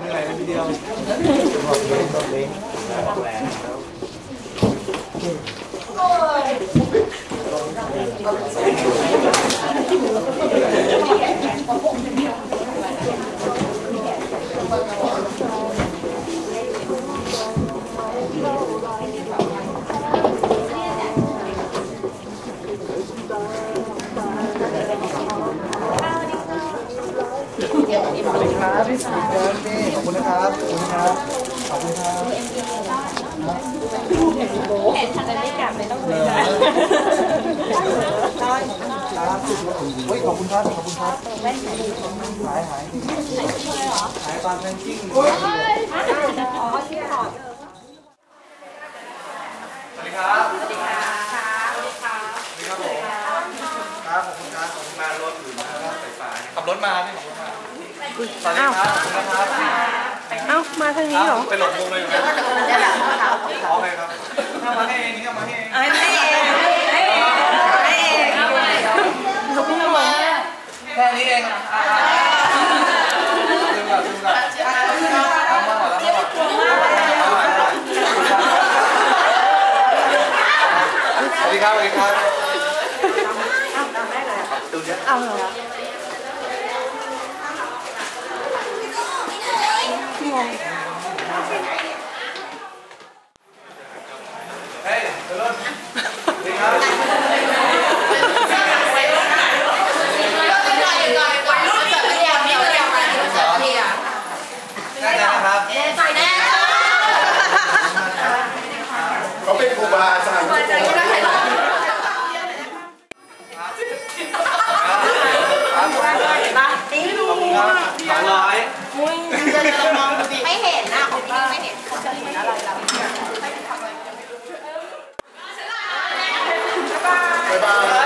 เหนื่อยไปทีเดียว สวัสดีครับพี่สุดเดินนี่ขอบคุณนะครับ ขอบคุณครับ ขอบคุณครับเห็นจะไม่กลับไม่ต้องเหนื่อยครับเฮ้ยขอบคุณครับ ขอบคุณครับหายหายหายตอนแพนกิ้งสวัสดีครับสวัสดีครับสวัสดีครับผมครับ ขอบคุณครับ ขอบคุณมารถหรือมารถไฟฟ้าขับรถมาพี่ขับ รถมาสวัสดีครับขอบคุณครับเอ้ามาทางนี้เหรอไปหลบมุมเลยอยู่นะขอเลยครับเข้ามาให้เองนี่เข้ามาให้เองให้เองให้เองให้เองเอาไปเขาเพิ่งลงแค่นี้เองอะอ่าดูก่อนดูก่อนทำมาหมดแล้วหมดสวัสดีครับสวัสดีครับดูเนี่ยเอาเหรอ เขาเป็นครูบาอาจารย์ bye.